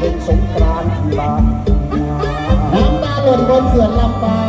เล่นสงกรานต์ที่บ้านน้ำตาหล่นบนเขื่อนลำเปา